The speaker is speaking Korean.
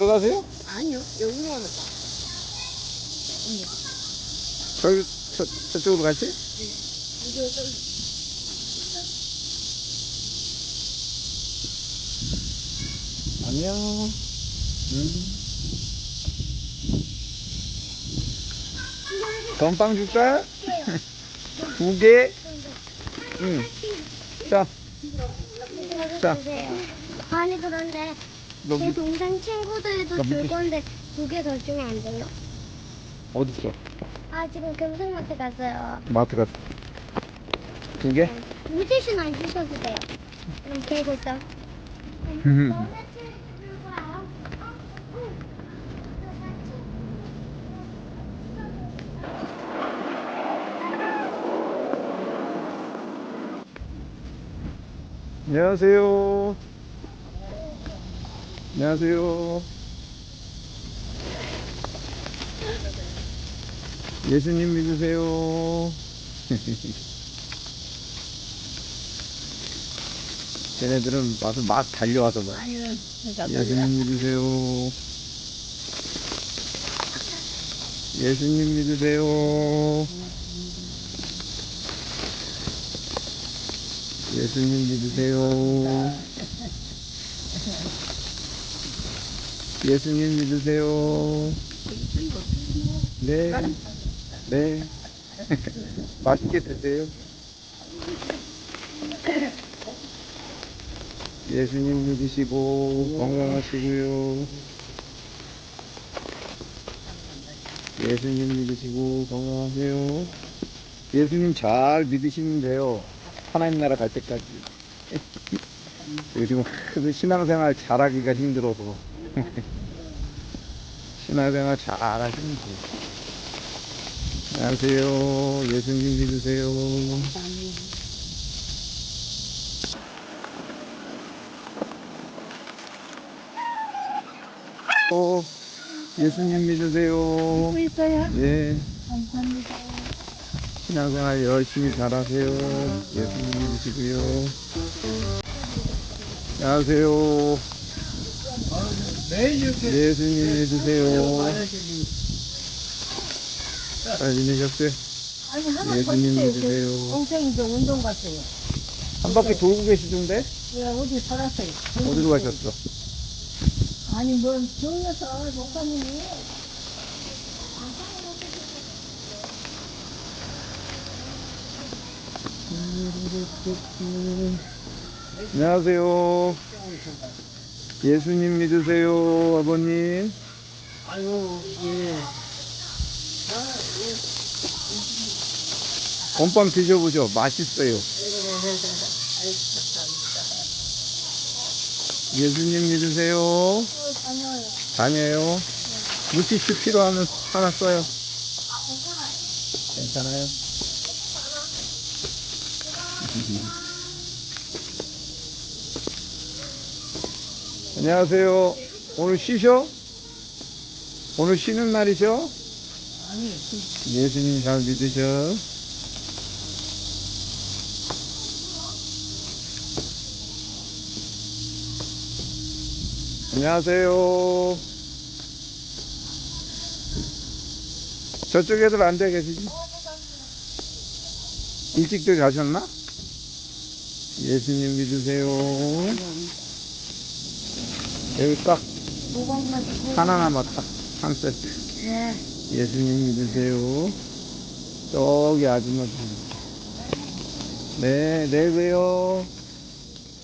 들어가세요? 아니요, 여기로 가면 저기, 저, 저쪽으로 가지? 이게 좀 안녕. 음. 건빵 줄까? 두 개? 응. 자, 자. 주세요. 아니 그런데 너제 밑, 동생 친구들도 너줄 밑에- 건데 두 개 더 주면 안 돼요? 어딨어? 아 지금 금성마트 갔어요. 마트 갔어. 두 개? 물티슈는 안 주셔도 돼요. 그럼 개고 있어. 안녕하세요. 안녕하세요. 예수님 믿으세요. 쟤네들은 와서 막 달려와서 막 예수님 믿으세요. 예수님 믿으세요. 예수님 믿으세요. 예수님 믿으세요. 네. 네. 맛있게 드세요. 예수님 믿으시고 건강하시고요. 예수님 믿으시고 건강하세요. 예수님 잘 믿으시면 돼요. 하나님 나라 갈 때까지. 요즘 그 신앙생활 잘하기가 힘들어서. 신앙생활 잘 하시면 돼요. 안녕하세요. 예수님 믿으세요. 어, 예수님 믿으세요. 있어요. 네. 감사합니다. 신앙생활 열심히 잘하세요. 예수님 믿으시고요. 안녕하세요. 예수님 믿으세요. 잘 지내셨어요? 아니 하나 예수님 더 주세요. 믿으세요. 동생이 좀 운동 갔어요. 한 바퀴 돌고 계시던데? 왜 어디 살았어요? 어디로 가셨어? 아니 뭘 졸려서 목사님이 안녕하세요. 예수님 믿으세요, 아버님. 아유 예. 건빵 드셔보죠. 맛있어요. 예수님 믿으세요. 다녀요. 물티슈 필요하면 하나 써요. 괜찮아요? 안녕하세요. 오늘 쉬셔? 오늘 쉬는 날이셔? 아니 예수님 잘 믿으셔. 안녕하세요. 저쪽 애들 앉아 계시지? 일찍들 가셨나? 예수님 믿으세요. 여기 딱 하나 남았다. 한 세트. 예. 예수님 믿으세요. 저기 아줌마 좀. 네, 네, 왜요?